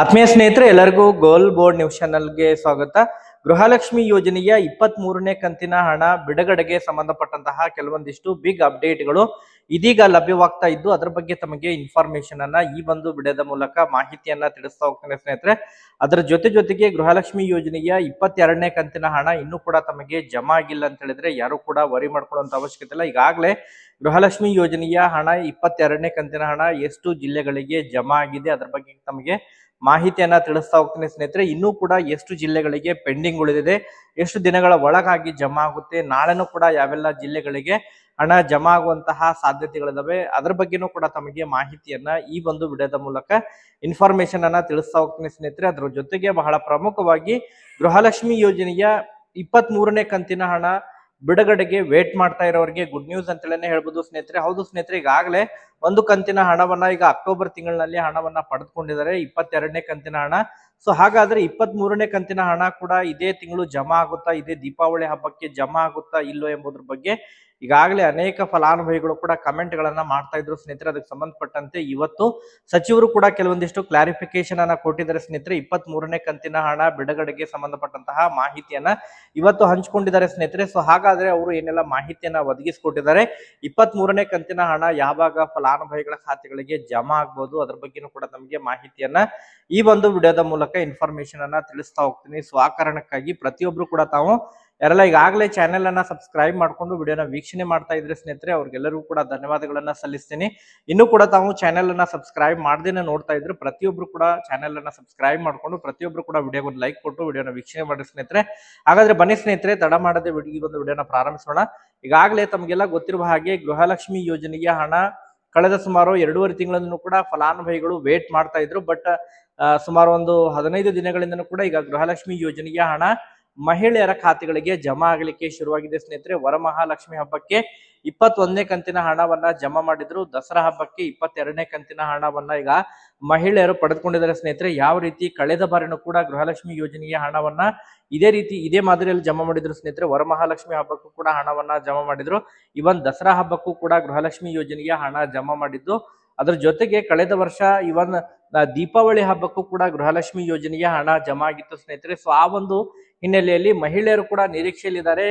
ಆತ್ಮೀಯ ಸ್ನೇಹಿತರೆ, ಎಲ್ಲರಿಗೂ ಗೋಲ್ ಬೋರ್ಡ್ ನ್ಯೂಸ್ ಚಾನಲ್ಗೆ ಸ್ವಾಗತ. ಗೃಹಲಕ್ಷ್ಮಿ ಯೋಜನೆಯ ಇಪ್ಪತ್ತ್ ಮೂರನೇ ಕಂತಿನ ಹಣ ಬಿಡುಗಡೆಗೆ ಸಂಬಂಧಪಟ್ಟಂತಹ ಕೆಲವೊಂದಿಷ್ಟು ಬಿಗ್ ಅಪ್ಡೇಟ್ಗಳು ಇದೀಗ ಲಭ್ಯವಾಗ್ತಾ ಇದ್ದು, ಅದರ ಬಗ್ಗೆ ತಮಗೆ ಇನ್ಫಾರ್ಮೇಶನ್ ಅನ್ನ ಈ ಒಂದು ವಿಡಿಯೋದ ಮೂಲಕ ಮಾಹಿತಿಯನ್ನ ತಿಳಿಸ್ತಾ ಹೋಗ್ತೇನೆ ಸ್ನೇಹಿತರೆ. ಅದರ ಜೊತೆ ಜೊತೆಗೆ ಗೃಹಲಕ್ಷ್ಮಿ ಯೋಜನೆಯ ಇಪ್ಪತ್ತೆರಡನೇ ಕಂತಿನ ಹಣ ಇನ್ನೂ ಕೂಡ ತಮಗೆ ಜಮಾ ಆಗಿಲ್ಲ ಅಂತ ಹೇಳಿದ್ರೆ ಯಾರು ಕೂಡ ವರಿ ಮಾಡ್ಕೊಳ್ಳುವಂತ ಅವಶ್ಯಕತೆ ಇಲ್ಲ. ಈಗಾಗಲೇ ಗೃಹಲಕ್ಷ್ಮಿ ಯೋಜನೆಯ ಹಣ ಇಪ್ಪತ್ತೆರಡನೇ ಕಂತಿನ ಹಣ ಎಷ್ಟು ಜಿಲ್ಲೆಗಳಿಗೆ ಜಮಾ ಆಗಿದೆ, ಅದರ ಬಗ್ಗೆ ತಮಗೆ ಮಾಹಿತಿಯನ್ನ ತಿಳಿಸ್ತಾ ಹೋಗ್ತೀನಿ ಸ್ನೇಹಿತರೆ. ಇನ್ನೂ ಕೂಡ ಎಷ್ಟು ಜಿಲ್ಲೆಗಳಿಗೆ ಪೆಂಡಿಂಗ್ ಉಳಿದಿದೆ, ಎಷ್ಟು ದಿನಗಳ ಒಳಗಾಗಿ ಜಮಾ ಆಗುತ್ತೆ, ನಾಳೆನೂ ಕೂಡ ಯಾವೆಲ್ಲ ಜಿಲ್ಲೆಗಳಿಗೆ ಹಣ ಜಮಾ ಆಗುವಂತಹ ಸಾಧ್ಯತೆಗಳಿದಾವೆ, ಅದ್ರ ಬಗ್ಗೆನೂ ಕೂಡ ತಮಗೆ ಮಾಹಿತಿಯನ್ನ ಈ ಒಂದು ವಿಡಿಯೋದ ಮೂಲಕ ಇನ್ಫಾರ್ಮೇಶನ್ ಅನ್ನ ತಿಳಿಸ್ತಾ ಹೋಗ್ತೀನಿ ಸ್ನೇಹಿತರೆ. ಅದರ ಜೊತೆಗೆ ಬಹಳ ಪ್ರಮುಖವಾಗಿ ಗೃಹಲಕ್ಷ್ಮಿ ಯೋಜನೆಯ ಇಪ್ಪತ್ತ್ ಕಂತಿನ ಹಣ ಬಿಡುಗಡೆಗೆ ವೇಟ್ ಮಾಡ್ತಾ ಇರೋರಿಗೆ ಗುಡ್ ನ್ಯೂಸ್ ಅಂತೇಳಿ ಹೇಳ್ಬೋದು ಸ್ನೇಹಿತರೆ. ಹೌದು ಸ್ನೇಹಿತರೆ, ಈಗಾಗಲೇ ಒಂದು ಕಂತಿನ ಹಣವನ್ನ ಈಗ ಅಕ್ಟೋಬರ್ ತಿಂಗಳಿನಲ್ಲಿ ಹಣವನ್ನ ಪಡೆದುಕೊಂಡಿದ್ದಾರೆ. ಇಪ್ಪತ್ತೆರಡನೇ ಕಂತಿನ ಹಣ. ಸೊ ಹಾಗಾದ್ರೆ ಇಪ್ಪತ್ತ್ ಮೂರನೇ ಕಂತಿನ ಹಣ ಕೂಡ ಇದೇ ತಿಂಗಳು ಜಮಾ ಆಗುತ್ತಾ, ಇದೇ ದೀಪಾವಳಿ ಹಬ್ಬಕ್ಕೆ ಜಮಾ ಆಗುತ್ತಾ ಇಲ್ಲೋ ಎಂಬುದ್ರ ಬಗ್ಗೆ ಈಗಾಗಲೇ ಅನೇಕ ಫಲಾನುಭವಿಗಳು ಕೂಡ ಕಮೆಂಟ್ ಗಳನ್ನ ಮಾಡ್ತಾ ಇದ್ರು ಸ್ನೇಹಿತರೆ. ಅದಕ್ಕೆ ಸಂಬಂಧಪಟ್ಟಂತೆ ಇವತ್ತು ಸಚಿವರು ಕೂಡ ಕೆಲವೊಂದಿಷ್ಟು ಕ್ಲಾರಿಫಿಕೇಶನ್ ಅನ್ನ ಕೊಟ್ಟಿದ್ದಾರೆ ಸ್ನೇಹಿತರೆ. ಇಪ್ಪತ್ತ್ ಮೂರನೇ ಕಂತಿನ ಹಣ, ಬಿಡುಗಡೆಗೆ ಸಂಬಂಧಪಟ್ಟಂತಹ ಮಾಹಿತಿಯನ್ನ ಇವತ್ತು ಹಂಚಿಕೊಂಡಿದ್ದಾರೆ ಸ್ನೇಹಿತರೆ. ಸೊ ಹಾಗಾದ್ರೆ ಅವರು ಏನೆಲ್ಲ ಮಾಹಿತಿಯನ್ನ ಒದಗಿಸಿಕೊಟ್ಟಿದ್ದಾರೆ? ಇಪ್ಪತ್ತ್ ಮೂರನೇ ಕಂತಿನ ಹಣ ಯಾವಾಗ ಫಲಾನುಭವಿಗಳ ಖಾತೆಗಳಿಗೆ ಜಮಾ ಆಗ್ಬೋದು? ಅದ್ರ ಬಗ್ಗೆನೂ ಕೂಡ ನಮಗೆ ಮಾಹಿತಿಯನ್ನ ಈ ಒಂದು ವಿಡಿಯೋದ ಮೂಲಕ ಇನ್ಫಾರ್ಮೇಶನ್ ಅನ್ನ ತಿಳಿಸ್ತಾ ಹೋಗ್ತೀನಿ. ಸೊ ಆ ಕಾರಣಕ್ಕಾಗಿ ಪ್ರತಿಯೊಬ್ರು ಕೂಡ ತಾವು ಯಾರೆಲ್ಲ ಈಗಾಗಲೇ ಚಾನೆಲ್ ಅನ್ನ ಸಬ್ಸ್ಕ್ರೈಬ್ ಮಾಡ್ಕೊಂಡು ವಿಡಿಯೋನ ವೀಕ್ಷಣೆ ಮಾಡ್ತಾ ಇದ್ರೆ ಸ್ನೇಹಿತರೆ, ಅವ್ರಿಗೆಲ್ಲರಿಗೂ ಕೂಡ ಧನ್ಯವಾದಗಳನ್ನ ಸಲ್ಲಿಸ್ತೀನಿ. ಇನ್ನು ಕೂಡ ತಾವು ಚಾನೆಲ್ ಅನ್ನ ಸಬ್ಸ್ಕ್ರೈಬ್ ಮಾಡ್ದೇನೆ ನೋಡ್ತಾ ಇದ್ರೆ ಪ್ರತಿಯೊಬ್ರು ಕೂಡ ಚಾನೆಲ್ ಅನ್ನ ಸಬ್ಸ್ಕ್ರೈಬ್ ಮಾಡ್ಕೊಂಡು ಪ್ರತಿಯೊಬ್ರು ಕೂಡ ವಿಡಿಯೋಗೆ ಒಂದು ಲೈಕ್ ಕೊಟ್ಟು ವಿಡಿಯೋನ ವೀಕ್ಷಣೆ ಮಾಡಿ ಸ್ನೇಹಿತರೆ. ಹಾಗಾದ್ರೆ ಬನ್ನಿ ಸ್ನೇಹಿತರೆ, ತಡ ಮಾಡದೆ ಈ ಒಂದು ವಿಡಿಯೋನ ಪ್ರಾರಂಭಿಸೋಣ. ಈಗಾಗಲೇ ತಮಗೆಲ್ಲ ಗೊತ್ತಿರುವ ಹಾಗೆ ಗೃಹಲಕ್ಷ್ಮಿ ಯೋಜನೆಗೆ ಹಣ ಕಳೆದ ಸುಮಾರು ಎರಡೂವರೆ ತಿಂಗಳನ್ನು ಕೂಡ ಫಲಾನುಭವಿಗಳು ವೇಟ್ ಮಾಡ್ತಾ ಇದ್ರು. ಬಟ್ ಸುಮಾರು ಒಂದು ಹದಿನೈದು ದಿನಗಳಿಂದನೂ ಕೂಡ ಈಗ ಗೃಹಲಕ್ಷ್ಮಿ ಯೋಜನೆಗೆ ಹಣ ಮಹಿಳೆಯರ ಖಾತೆಗಳಿಗೆ ಜಮಾ ಆಗಲಿಕ್ಕೆ ಶುರುವಾಗಿದೆ. ಸ್ನೇಹಿತರೆ, ವರಮಹಾಲಕ್ಷ್ಮಿ ಹಬ್ಬಕ್ಕೆ ಇಪ್ಪತ್ತೊಂದನೇ ಕಂತಿನ ಹಣವನ್ನ ಜಮಾ ಮಾಡಿದ್ರು. ದಸರಾ ಹಬ್ಬಕ್ಕೆ ಇಪ್ಪತ್ತೆರಡನೇ ಕಂತಿನ ಹಣವನ್ನ ಈಗ ಮಹಿಳೆಯರು ಪಡೆದುಕೊಂಡಿದ್ದಾರೆ. ಸ್ನೇಹಿತರೆ, ಯಾವ ರೀತಿ ಕಳೆದ ಬಾರಿನೂ ಕೂಡ ಗೃಹಲಕ್ಷ್ಮಿ ಯೋಜನೆಯ ಹಣವನ್ನ ಇದೇ ರೀತಿ ಇದೇ ಮಾದರಿಯಲ್ಲಿ ಜಮಾ ಮಾಡಿದ್ರು. ಸ್ನೇಹಿತರೆ, ವರಮಹಾಲಕ್ಷ್ಮಿ ಹಬ್ಬಕ್ಕೂ ಕೂಡ ಹಣವನ್ನ ಜಮಾ ಮಾಡಿದ್ರು. ಇವನ್ ದಸರಾ ಹಬ್ಬಕ್ಕೂ ಕೂಡ ಗೃಹಲಕ್ಷ್ಮಿ ಯೋಜನೆಯ ಹಣ ಜಮಾ ಮಾಡಿದ್ದು. ಅದ್ರ ಜೊತೆಗೆ ಕಳೆದ ವರ್ಷ ಇವನ್ ದೀಪಾವಳಿ ಹಬ್ಬಕ್ಕೂ ಕೂಡ ಗೃಹಲಕ್ಷ್ಮಿ ಯೋಜನೆಯ ಹಣ ಜಮಾ ಆಗಿತ್ತು. ಸ್ನೇಹಿತರೆ, ಸೊ ಆ ಒಂದು ಹಿನ್ನೆಲೆಯಲ್ಲಿ ಮಹಿಳೆಯರು ಕೂಡ ನಿರೀಕ್ಷೆಯಲ್ಲಿದ್ದಾರೆ.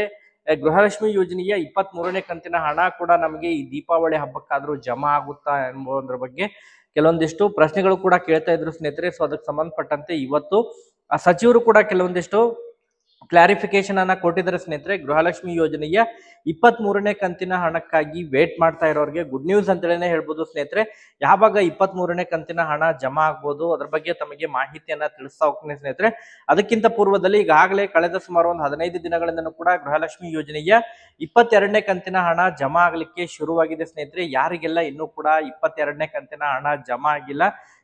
ಗೃಹಲಕ್ಷ್ಮಿ ಯೋಜನೆಯ ಇಪ್ಪತ್ತ್ ಮೂರನೇ ಕಂತಿನ ಹಣ ಕೂಡ ನಮಗೆ ಈ ದೀಪಾವಳಿ ಹಬ್ಬಕ್ಕಾದ್ರೂ ಜಮಾ ಆಗುತ್ತಾ ಎಂಬುದರ ಬಗ್ಗೆ ಕೆಲವೊಂದಿಷ್ಟು ಪ್ರಶ್ನೆಗಳು ಕೂಡ ಕೇಳ್ತಾ ಇದ್ರು ಸ್ನೇಹಿತರೆ. ಸೊ ಅದಕ್ಕೆ ಸಂಬಂಧಪಟ್ಟಂತೆ ಇವತ್ತು ಸಚಿವರು ಕೂಡ ಕೆಲವೊಂದಿಷ್ಟು ಕ್ಲಾರಿಫಿಕೇಶನ್ ಅನ್ನ ಕೊಟ್ಟಿದ್ದಾರೆ ಸ್ನೇಹಿತರೆ, ಗೃಹಲಕ್ಷ್ಮಿ ಯೋಜನೆಯ ಇಪ್ಪತ್ತ್ ಮೂರನೇ ಕಂತಿನ ಹಣಕ್ಕಾಗಿ ವೇಟ್ ಮಾಡ್ತಾ ಇರೋರಿಗೆ ಗುಡ್ ನ್ಯೂಸ್ ಅಂತೇಳಿನೇ ಹೇಳ್ಬೋದು ಸ್ನೇಹಿತರೆ. ಯಾವಾಗ ಇಪ್ಪತ್ತ್ ಮೂರನೇ ಕಂತಿನ ಹಣ ಜಮಾ ಆಗ್ಬೋದು, ಅದ್ರ ಬಗ್ಗೆ ತಮಗೆ ಮಾಹಿತಿಯನ್ನ ತಿಳಿಸ್ತಾ ಹೋಗ್ತೀನಿ ಸ್ನೇಹಿತರೆ. ಅದಕ್ಕಿಂತ ಪೂರ್ವದಲ್ಲಿ ಈಗಾಗಲೇ ಕಳೆದ ಸುಮಾರು ಒಂದು ಹದಿನೈದು ದಿನಗಳಿಂದನೂ ಕೂಡ ಗೃಹಲಕ್ಷ್ಮಿ ಯೋಜನೆಯ ಇಪ್ಪತ್ತೆರಡನೇ ಕಂತಿನ ಹಣ ಜಮಾ ಆಗ್ಲಿಕ್ಕೆ ಶುರುವಾಗಿದೆ ಸ್ನೇಹಿತರೆ. ಯಾರಿಗೆಲ್ಲ ಇನ್ನೂ ಕೂಡ ಇಪ್ಪತ್ತೆರಡನೇ ಕಂತಿನ ಹಣ ಜಮಾ ಆಗಿಲ್ಲ,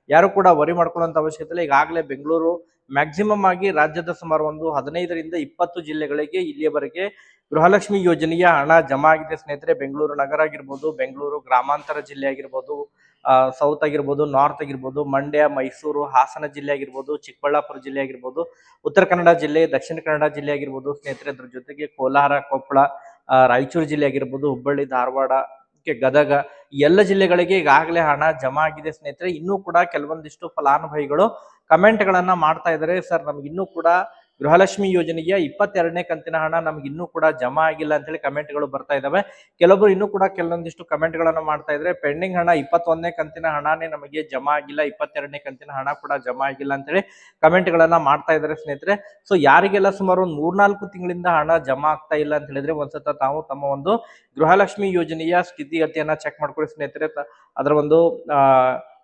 ಯಾರು ಕೂಡ ವರಿ ಮಾಡ್ಕೊಳ್ಳುವಂತ ಅವಶ್ಯಕತೆ ಇಲ್ಲ. ಈಗಾಗಲೇ ಬೆಂಗಳೂರು ಮ್ಯಾಕ್ಸಿಮಮ್ ಆಗಿ ರಾಜ್ಯದ ಸುಮಾರು ಒಂದು ಹದಿನೈದರಿಂದ ಇಪ್ಪತ್ತು ಜಿಲ್ಲೆಗಳಿಗೆ ಇಲ್ಲಿಯವರೆಗೆ ಗೃಹಲಕ್ಷ್ಮಿ ಯೋಜನೆಯ ಹಣ ಜಮಾ ಆಗಿದೆ. ಸ್ನೇಹಿತರೆ, ಬೆಂಗಳೂರು ನಗರ ಆಗಿರ್ಬೋದು, ಬೆಂಗಳೂರು ಗ್ರಾಮಾಂತರ ಜಿಲ್ಲೆ ಆಗಿರ್ಬೋದು ಸೌತ್ ಆಗಿರ್ಬೋದು ನಾರ್ತ್ ಆಗಿರ್ಬೋದು, ಮಂಡ್ಯ, ಮೈಸೂರು, ಹಾಸನ ಜಿಲ್ಲೆ ಆಗಿರ್ಬೋದು, ಚಿಕ್ಕಬಳ್ಳಾಪುರ ಜಿಲ್ಲೆ ಆಗಿರ್ಬೋದು, ಉತ್ತರ ಕನ್ನಡ ಜಿಲ್ಲೆ, ದಕ್ಷಿಣ ಕನ್ನಡ ಜಿಲ್ಲೆ ಆಗಿರ್ಬೋದು. ಸ್ನೇಹಿತರೆ, ಅದ್ರ ಜೊತೆಗೆ ಕೋಲಾರ, ಕೊಪ್ಪಳ ರಾಯಚೂರು ಜಿಲ್ಲೆ ಆಗಿರ್ಬೋದು, ಹುಬ್ಬಳ್ಳಿ, ಧಾರವಾಡ ಕೆ ಗದಗ. ಎಲ್ಲ ಜಿಲ್ಲೆಗಳಿಗೆ ಈಗಾಗಲೇ ಹಣ ಜಮಾ ಆಗಿದೆ ಸ್ನೇಹಿತರೆ. ಇನ್ನೂ ಕೂಡ ಕೆಲವೊಂದಿಷ್ಟು ಫಲಾನುಭವಿಗಳು ಕಮೆಂಟ್ ಗಳನ್ನ ಮಾಡ್ತಾ ಇದ್ದಾರೆ. ಸರ್, ನಮ್ಗೆ ಇನ್ನೂ ಕೂಡ ಗೃಹಲಕ್ಷ್ಮಿ ಯೋಜನೆಯ ಇಪ್ಪತ್ತೆರಡನೇ ಕಂತಿನ ಹಣ ನಮ್ಗೆ ಇನ್ನೂ ಕೂಡ ಜಮಾ ಆಗಿಲ್ಲ ಅಂತ ಹೇಳಿ ಕಮೆಂಟ್ಗಳು ಬರ್ತಾ ಇದಾವೆ. ಕೆಲವೊಬ್ರು ಇನ್ನೂ ಕೂಡ ಕೆಲವೊಂದಿಷ್ಟು ಕಮೆಂಟ್ಗಳನ್ನು ಮಾಡ್ತಾ ಇದ್ರೆ, ಪೆಂಡಿಂಗ್ ಹಣ ಇಪ್ಪತ್ತೊಂದನೇ ಕಂತಿನ ಹಣನೇ ನಮಗೆ ಜಮಾ ಆಗಿಲ್ಲ, ಇಪ್ಪತ್ತೆರಡನೇ ಕಂತಿನ ಹಣ ಕೂಡ ಜಮಾ ಆಗಿಲ್ಲ ಅಂತ ಹೇಳಿ ಮಾಡ್ತಾ ಇದ್ದಾರೆ ಸ್ನೇಹಿತರೆ. ಸೊ, ಯಾರಿಗೆಲ್ಲ ಸುಮಾರು ಒಂದು ಮೂರ್ನಾಲ್ಕು ತಿಂಗಳಿಂದ ಹಣ ಜಮಾ ಆಗ್ತಾ ಇಲ್ಲ ಅಂತ ಹೇಳಿದ್ರೆ, ಒಂದ್ಸತ ತಾವು ತಮ್ಮ ಒಂದು ಗೃಹಲಕ್ಷ್ಮಿ ಯೋಜನೆಯ ಸ್ಥಿತಿಗತಿಯನ್ನ ಚೆಕ್ ಮಾಡ್ಕೊಳ್ಳಿ ಸ್ನೇಹಿತರೆ. ಅದರ ಒಂದು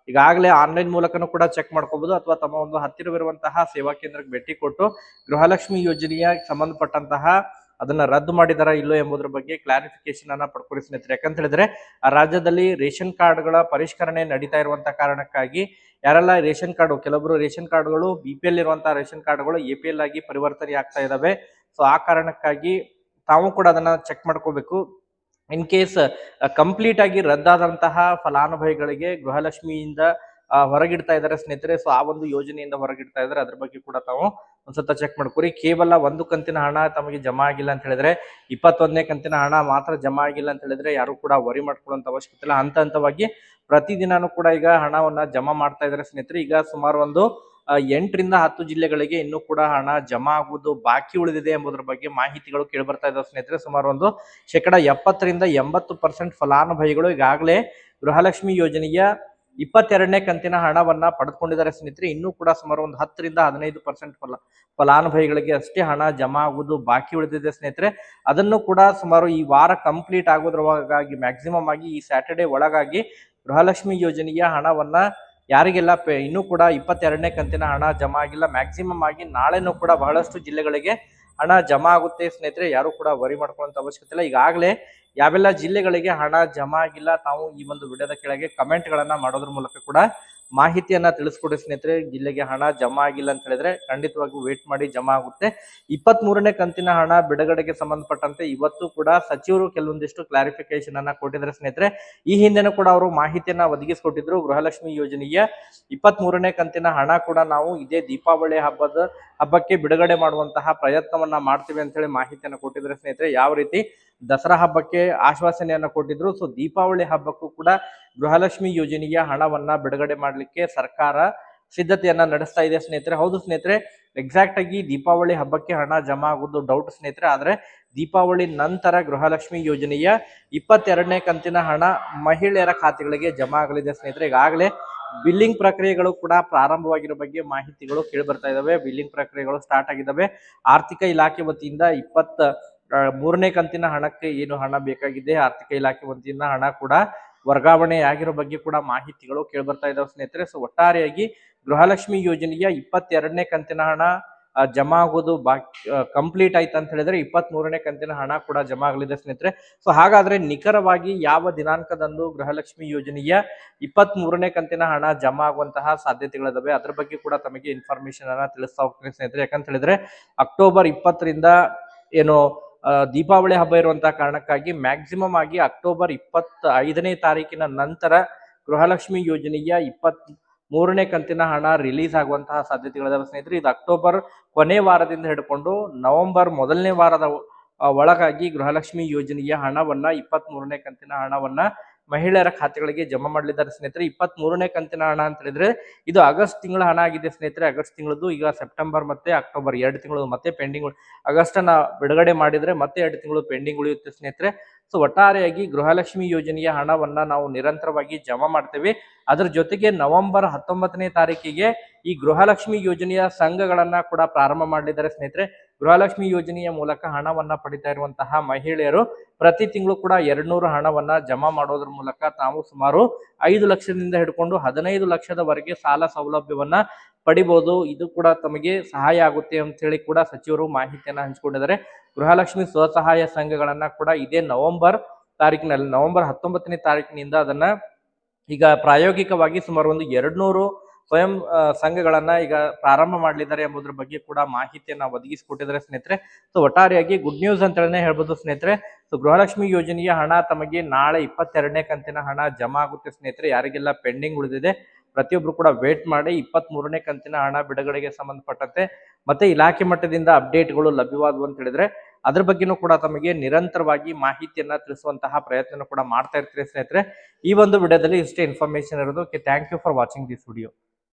ಈಗಾಗಲೇ ಆನ್ಲೈನ್ ಮೂಲಕನೂ ಕೂಡ ಚೆಕ್ ಮಾಡ್ಕೋಬಹುದು ಅಥವಾ ತಮ್ಮ ಒಂದು ಹತ್ತಿರವಿರುವಂತಹ ಸೇವಾ ಕೇಂದ್ರಕ್ಕೆ ಭೇಟಿ ಕೊಟ್ಟು ಗೃಹಲಕ್ಷ್ಮಿ ಯೋಜನೆಯ ಸಂಬಂಧಪಟ್ಟಂತಹ ಅದನ್ನ ರದ್ದು ಮಾಡಿದಾರ ಇಲ್ಲೋ ಎಂಬುದರ ಬಗ್ಗೆ ಕ್ಲಾರಿಫಿಕೇಶನ್ ಅನ್ನ ಪಡ್ಕೊಳ್ಳಿ ಸ್ನೇಹಿತರೆ. ಯಾಕಂತ ಹೇಳಿದ್ರೆ, ಆ ರಾಜ್ಯದಲ್ಲಿ ರೇಷನ್ ಕಾರ್ಡ್ಗಳ ಪರಿಷ್ಕರಣೆ ನಡೀತಾ ಇರುವಂತಹ ಕಾರಣಕ್ಕಾಗಿ ಯಾರೆಲ್ಲ ರೇಷನ್ ಕಾರ್ಡ್, ಕೆಲವೊಬ್ರು ರೇಷನ್ ಕಾರ್ಡ್ಗಳು ಬಿ ಪಿ ಎಲ್ ಇರುವಂತಹ ರೇಷನ್ ಕಾರ್ಡ್ಗಳು ಎ ಪಿ ಎಲ್ ಆಗಿ ಪರಿವರ್ತನೆ ಆಗ್ತಾ ಇದಾವೆ. ಸೊ ಆ ಕಾರಣಕ್ಕಾಗಿ ತಾವು ಕೂಡ ಅದನ್ನ ಚೆಕ್ ಮಾಡ್ಕೋಬೇಕು. ಇನ್ ಕೇಸ್ ಕಂಪ್ಲೀಟ್ ಆಗಿ ರದ್ದಾದಂತಹ ಫಲಾನುಭವಿಗಳಿಗೆ ಗೃಹಲಕ್ಷ್ಮಿಯಿಂದ ಹೊರಗಿಡ್ತಾ ಇದ್ದಾರೆ ಸ್ನೇಹಿತರೆ. ಸೊ ಆ ಒಂದು ಯೋಜನೆಯಿಂದ ಹೊರಗಿಡ್ತಾ ಇದ್ದಾರೆ. ಅದ್ರ ಬಗ್ಗೆ ಕೂಡ ತಾವು ಒಂದ್ಸತ ಚೆಕ್ ಮಾಡ್ಕೊರಿ ಕೇವಲ ಒಂದು ಕಂತಿನ ಹಣ ತಮಗೆ ಜಮಾ ಆಗಿಲ್ಲ ಅಂತ ಹೇಳಿದ್ರೆ, ಇಪ್ಪತ್ತೊಂದನೇ ಕಂತಿನ ಹಣ ಮಾತ್ರ ಜಮಾ ಆಗಿಲ್ಲ ಅಂತ ಹೇಳಿದ್ರೆ ಯಾರು ಕೂಡ ವರಿ ಮಾಡ್ಕೊಳ್ಳುವಂತ ಅವಶ್ಯಕತೆ ಇಲ್ಲ. ಹಂತ ಹಂತವಾಗಿ ಪ್ರತಿದಿನಾನು ಕೂಡ ಈಗ ಹಣವನ್ನ ಜಮಾ ಮಾಡ್ತಾ ಇದ್ದಾರೆ ಸ್ನೇಹಿತರೆ. ಈಗ ಸುಮಾರು ಒಂದು ಎಂಟರಿಂದ ಹತ್ತು ಜಿಲ್ಲೆಗಳಿಗೆ ಇನ್ನೂ ಕೂಡ ಹಣ ಜಮಾ ಆಗುವುದು ಬಾಕಿ ಉಳಿದಿದೆ ಎಂಬುದರ ಬಗ್ಗೆ ಮಾಹಿತಿಗಳು ಕೇಳಿ ಬರ್ತಾ ಇದಾವೆ ಸ್ನೇಹಿತರೆ. ಸುಮಾರು ಒಂದು ಶೇಕಡ ಎಪ್ಪತ್ತರಿಂದ ಎಂಬತ್ತು ಪರ್ಸೆಂಟ್ ಫಲಾನುಭವಿಗಳು ಈಗಾಗಲೇ ಗೃಹಲಕ್ಷ್ಮಿ ಯೋಜನೆಯ ಇಪ್ಪತ್ತೆರಡನೇ ಕಂತಿನ ಹಣವನ್ನ ಪಡೆದುಕೊಂಡಿದ್ದಾರೆ ಸ್ನೇಹಿತರೆ. ಇನ್ನೂ ಕೂಡ ಸುಮಾರು ಒಂದು ಹತ್ತರಿಂದ ಹದಿನೈದು ಪರ್ಸೆಂಟ್ ಫಲ, ಫಲಾನುಭವಿಗಳಿಗೆ ಅಷ್ಟೇ ಹಣ ಜಮಾ ಆಗುವುದು ಬಾಕಿ ಉಳಿದಿದೆ ಸ್ನೇಹಿತರೆ. ಅದನ್ನು ಕೂಡ ಸುಮಾರು ಈ ವಾರ ಕಂಪ್ಲೀಟ್ ಆಗೋದ್ರೊಳಗಾಗಿ ಮ್ಯಾಕ್ಸಿಮಮ್ ಆಗಿ ಈ ಸ್ಯಾಟರ್ಡೆ ಒಳಗಾಗಿ ಗೃಹಲಕ್ಷ್ಮಿ ಯೋಜನೆಯ ಹಣವನ್ನ ಯಾರಿಗೆಲ್ಲ ಇನ್ನೂ ಕೂಡ ಇಪ್ಪತ್ತೆರಡನೇ ಕಂತಿನ ಹಣ ಜಮಾ ಆಗಿಲ್ಲ ಮ್ಯಾಕ್ಸಿಮಮ್ ಆಗಿ ನಾಳೆನೂ ಕೂಡ ಬಹಳಷ್ಟು ಜಿಲ್ಲೆಗಳಿಗೆ ಹಣ ಜಮಾ ಆಗುತ್ತೆ. ಸ್ನೇಹಿತರೆ, ಯಾರು ಕೂಡ ವರಿ ಮಾಡ್ಕೊಳ್ಳುವಂತ ಅವಶ್ಯಕತೆ ಇಲ್ಲ. ಈಗಾಗಲೇ ಯಾವೆಲ್ಲ ಜಿಲ್ಲೆಗಳಿಗೆ ಹಣ ಜಮಾ ಆಗಿಲ್ಲ, ತಾವು ಈ ಒಂದು ವಿಡಿಯೋದ ಕೆಳಗೆ ಕಮೆಂಟ್ ಗಳನ್ನ ಮಾಡೋದ್ರ ಮೂಲಕ ಕೂಡ ಮಾಹಿತಿಯನ್ನ ತಿಳಿಸ್ಕೊಡಿ ಸ್ನೇಹಿತರೆ. ಜಿಲ್ಲೆಗೆ ಹಣ ಜಮಾ ಆಗಿಲ್ಲ ಅಂತ ಹೇಳಿದ್ರೆ ಖಂಡಿತವಾಗಿಯೂ ವೇಟ್ ಮಾಡಿ ಜಮಾ ಆಗುತ್ತೆ. ಇಪ್ಪತ್ತ್ ಮೂರನೇ ಕಂತಿನ ಹಣ ಬಿಡುಗಡೆಗೆ ಸಂಬಂಧಪಟ್ಟಂತೆ ಇವತ್ತು ಕೂಡ ಸಚಿವರು ಕೆಲವೊಂದಿಷ್ಟು ಕ್ಲಾರಿಫಿಕೇಶನ್ ಅನ್ನ ಕೊಟ್ಟಿದ್ರೆ ಸ್ನೇಹಿತರೆ. ಈ ಹಿಂದೆನೂ ಕೂಡ ಅವರು ಮಾಹಿತಿಯನ್ನ ಒದಗಿಸಿಕೊಟ್ಟಿದ್ರು. ಗೃಹಲಕ್ಷ್ಮಿ ಯೋಜನೆಯ ಇಪ್ಪತ್ತ್ ಮೂರನೇ ಕಂತಿನ ಹಣ ಕೂಡ ನಾವು ಇದೇ ದೀಪಾವಳಿ ಹಬ್ಬದ ಹಬ್ಬಕ್ಕೆ ಬಿಡುಗಡೆ ಮಾಡುವಂತಹ ಪ್ರಯತ್ನವನ್ನ ಮಾಡ್ತೀವಿ ಅಂತ ಹೇಳಿ ಮಾಹಿತಿಯನ್ನ ಕೊಟ್ಟಿದ್ರೆ ಸ್ನೇಹಿತರೆ. ಯಾವ ರೀತಿ ದಸರಾ ಹಬ್ಬಕ್ಕೆ ಆಶ್ವಾಸನೆಯನ್ನ ಕೊಟ್ಟಿದ್ರು. ಸೊ ದೀಪಾವಳಿ ಹಬ್ಬಕ್ಕೂ ಕೂಡ ಗೃಹಲಕ್ಷ್ಮಿ ಯೋಜನೆಯ ಹಣವನ್ನ ಬಿಡುಗಡೆ ಮಾಡಲಿಕ್ಕೆ ಸರ್ಕಾರ ಸಿದ್ಧತೆಯನ್ನ ನಡೆಸ್ತಾ ಇದೆ ಸ್ನೇಹಿತರೆ. ಹೌದು ಸ್ನೇಹಿತರೆ ಎಕ್ಸಾಕ್ಟ್ ಆಗಿ ದೀಪಾವಳಿ ಹಬ್ಬಕ್ಕೆ ಹಣ ಜಮಾ ಆಗೋದು ಡೌಟ್ ಸ್ನೇಹಿತರೆ. ಆದ್ರೆ ದೀಪಾವಳಿ ನಂತರ ಗೃಹಲಕ್ಷ್ಮಿ ಯೋಜನೆಯ ಇಪ್ಪತ್ತೆರಡನೇ ಕಂತಿನ ಹಣ ಮಹಿಳೆಯರ ಖಾತೆಗಳಿಗೆ ಜಮಾ ಆಗಲಿದೆ ಸ್ನೇಹಿತರೆ. ಈಗಾಗಲೇ ಬಿಲ್ಲಿಂಗ್ ಪ್ರಕ್ರಿಯೆಗಳು ಕೂಡ ಪ್ರಾರಂಭವಾಗಿರೋ ಬಗ್ಗೆ ಮಾಹಿತಿಗಳು ಕೇಳಿ ಬರ್ತಾ ಇದಾವೆ. ಬಿಲ್ಲಿಂಗ್ ಪ್ರಕ್ರಿಯೆಗಳು ಸ್ಟಾರ್ಟ್ ಆಗಿದ್ದಾವೆ ಆರ್ಥಿಕ ಇಲಾಖೆ ವತಿಯಿಂದ ಇಪ್ಪತ್ತ ಮೂರನೇ ಕಂತಿನ ಹಣಕ್ಕೆ ಏನು ಹಣ ಬೇಕಾಗಿದೆ? ಆರ್ಥಿಕ ಇಲಾಖೆ ವತಿಯಿಂದ ಹಣ ಕೂಡ ವರ್ಗಾವಣೆ ಆಗಿರೋ ಬಗ್ಗೆ ಕೂಡ ಮಾಹಿತಿಗಳು ಕೇಳಿ ಬರ್ತಾ ಇದಾವೆ ಸ್ನೇಹಿತರೆ. ಸೊ ಒಟ್ಟಾರೆಯಾಗಿ ಗೃಹಲಕ್ಷ್ಮಿ ಯೋಜನೆಯ ಇಪ್ಪತ್ತೆರಡನೇ ಕಂತಿನ ಹಣ ಜಮಾ ಆಗೋದು ಬಾಕಿ ಕಂಪ್ಲೀಟ್ ಆಯ್ತು ಅಂತ ಹೇಳಿದ್ರೆ ಇಪ್ಪತ್ತ್ ಮೂರನೇ ಕಂತಿನ ಹಣ ಕೂಡ ಜಮಾ ಆಗಲಿದೆ ಸ್ನೇಹಿತರೆ. ಸೊ ಹಾಗಾದ್ರೆ ನಿಖರವಾಗಿ ಯಾವ ದಿನಾಂಕದಂದು ಗೃಹಲಕ್ಷ್ಮಿ ಯೋಜನೆಯ ಇಪ್ಪತ್ತ್ ಮೂರನೇ ಕಂತಿನ ಹಣ ಜಮಾ ಆಗುವಂತಹ ಸಾಧ್ಯತೆಗಳಿದಾವೆ? ಅದ್ರ ಬಗ್ಗೆ ಕೂಡ ತಮಗೆ ಇನ್ಫಾರ್ಮೇಶನ್ ಅನ್ನ ತಿಳಿಸ್ತಾ ಹೋಗ್ತೀನಿ ಸ್ನೇಹಿತರೆ. ಯಾಕಂತ ಹೇಳಿದ್ರೆ, ಅಕ್ಟೋಬರ್ ಇಪ್ಪತ್ತರಿಂದ ಏನು ದೀಪಾವಳಿ ಹಬ್ಬ ಇರುವಂತಹ ಕಾರಣಕ್ಕಾಗಿ ಮ್ಯಾಕ್ಸಿಮಮ್ ಆಗಿ ಅಕ್ಟೋಬರ್ ಇಪ್ಪತ್ತ ಐದನೇ ತಾರೀಕಿನ ನಂತರ ಗೃಹಲಕ್ಷ್ಮಿ ಯೋಜನೆಯ ಇಪ್ಪತ್ತ್ ಮೂರನೇ ಕಂತಿನ ಹಣ ರಿಲೀಸ್ ಆಗುವಂತಹ ಸಾಧ್ಯತೆಗಳಿದಾವೆ ಸ್ನೇಹಿತರೆ, ಇದು ಅಕ್ಟೋಬರ್ ಕೊನೆ ವಾರದಿಂದ ಹಿಡ್ಕೊಂಡು ನವೆಂಬರ್ ಮೊದಲನೇ ವಾರದ ಒಳಗಾಗಿ ಗೃಹಲಕ್ಷ್ಮಿ ಯೋಜನೆಯ ಹಣವನ್ನ ಇಪ್ಪತ್ತ್ ಮೂರನೇ ಕಂತಿನ ಹಣವನ್ನ ಮಹಿಳೆಯರ ಖಾತೆಗಳಿಗೆ ಜಮಾ ಮಾಡಲಿದ್ದಾರೆ ಸ್ನೇಹಿತರೆ. ಇಪ್ಪತ್ತ್ ಮೂರನೇ ಕಂತಿನ ಹಣ ಅಂತ ಹೇಳಿದ್ರೆ, ಇದು ಆಗಸ್ಟ್ ತಿಂಗಳ ಹಣ ಆಗಿದೆ ಸ್ನೇಹಿತರೆ. ಆಗಸ್ಟ್ ತಿಂಗಳದ್ದು ಈಗ ಸೆಪ್ಟೆಂಬರ್ ಮತ್ತೆ ಅಕ್ಟೋಬರ್ ಎರಡು ತಿಂಗಳು ಮತ್ತೆ ಪೆಂಡಿಂಗ್ ಆಗಸ್ಟ್ ಅನ್ನ ಬಿಡುಗಡೆ ಮಾಡಿದ್ರೆ ಮತ್ತೆ ಎರಡು ತಿಂಗಳು ಪೆಂಡಿಂಗ್ ಉಳಿಯುತ್ತೆ ಸ್ನೇಹಿತರೆ. ಸೊ ಒಟ್ಟಾರೆಯಾಗಿ ಗೃಹಲಕ್ಷ್ಮಿ ಯೋಜನೆಯ ಹಣವನ್ನ ನಾವು ನಿರಂತರವಾಗಿ ಜಮಾ ಮಾಡ್ತೇವೆ. ಅದರ ಜೊತೆಗೆ ನವೆಂಬರ್ ಹತ್ತೊಂಬತ್ತನೇ ತಾರೀಕಿಗೆ ಈ ಗೃಹಲಕ್ಷ್ಮಿ ಯೋಜನೆಯ ಸಂಘಗಳನ್ನ ಕೂಡ ಪ್ರಾರಂಭ ಮಾಡಲಿದ್ದಾರೆ ಸ್ನೇಹಿತರೆ. ಗೃಹಲಕ್ಷ್ಮಿ ಯೋಜನೆಯ ಮೂಲಕ ಹಣವನ್ನ ಪಡಿತಾ ಇರುವಂತಹ ಮಹಿಳೆಯರು ಪ್ರತಿ ತಿಂಗಳು ಕೂಡ ಎರಡ್ನೂರು ಹಣವನ್ನ ಜಮಾ ಮಾಡೋದ್ರ ಮೂಲಕ ತಾವು ಸುಮಾರು ಐದು ಲಕ್ಷದಿಂದ ಹಿಡ್ಕೊಂಡು ಹದಿನೈದು ಲಕ್ಷದವರೆಗೆ ಸಾಲ ಸೌಲಭ್ಯವನ್ನ ಪಡಿಬಹುದು ಇದು ಕೂಡ ತಮಗೆ ಸಹಾಯ ಆಗುತ್ತೆ ಅಂತ ಹೇಳಿ ಕೂಡ ಸಚಿವರು ಮಾಹಿತಿಯನ್ನ ಹಂಚಿಕೊಂಡಿದ್ದಾರೆ. ಗೃಹಲಕ್ಷ್ಮಿ ಸ್ವಸಹಾಯ ಸಂಘಗಳನ್ನ ಕೂಡ ಇದೇ ನವೆಂಬರ್ ತಾರೀಕಿನಲ್ಲಿ ನವೆಂಬರ್ ಹತ್ತೊಂಬತ್ತನೇ ತಾರೀಕಿನಿಂದ ಅದನ್ನ ಈಗ ಪ್ರಾಯೋಗಿಕವಾಗಿ ಸುಮಾರು ಒಂದು ಎರಡ್ನೂರು ಸ್ವಯಂ ಸಂಘಗಳನ್ನ ಈಗ ಪ್ರಾರಂಭ ಮಾಡಲಿದ್ದಾರೆ ಎಂಬುದ್ರ ಬಗ್ಗೆ ಕೂಡ ಮಾಹಿತಿಯನ್ನ ಒದಗಿಸಿಕೊಟ್ಟಿದ್ದಾರೆ ಸ್ನೇಹಿತರೆ. ಸೊ ಒಟ್ಟಾರೆಯಾಗಿ ಗುಡ್ ನ್ಯೂಸ್ ಅಂತಲೇ ಹೇಳ್ಬೋದು ಸ್ನೇಹಿತರೆ. ಸೊ ಗೃಹಲಕ್ಷ್ಮಿ ಯೋಜನೆಯ ಹಣ ತಮಗೆ ನಾಳೆ ಇಪ್ಪತ್ತೆರಡನೇ ಕಂತಿನ ಹಣ ಜಮಾ ಆಗುತ್ತೆ ಸ್ನೇಹಿತರೆ. ಯಾರಿಗೆಲ್ಲ ಪೆಂಡಿಂಗ್ ಉಳಿದಿದೆ, ಪ್ರತಿಯೊಬ್ರು ಕೂಡ ವೇಟ್ ಮಾಡಿ ಇಪ್ಪತ್ತ್ ಮೂರನೇ ಕಂತಿನ ಹಣ ಬಿಡುಗಡೆಗೆ ಸಂಬಂಧಪಟ್ಟಂತೆ ಮತ್ತೆ ಇಲಾಖೆ ಮಟ್ಟದಿಂದ ಅಪ್ಡೇಟ್ಗಳು ಲಭ್ಯವಾದವು ಅಂತ ಹೇಳಿದ್ರೆ, ಅದ್ರ ಬಗ್ಗೆನೂ ಕೂಡ ತಮಗೆ ನಿರಂತರವಾಗಿ ಮಾಹಿತಿಯನ್ನ ತಿಳಿಸುವಂತಹ ಪ್ರಯತ್ನ ಕೂಡ ಮಾಡ್ತಾ ಇರ್ತೀರಿ ಸ್ನೇಹಿತರೆ. ಈ ಒಂದು ವಿಡಿಯೋದಲ್ಲಿ ಇಷ್ಟೇ ಇನ್ಫಾರ್ಮೇಶನ್ ಇರೋದು. Okay thank you for watching this video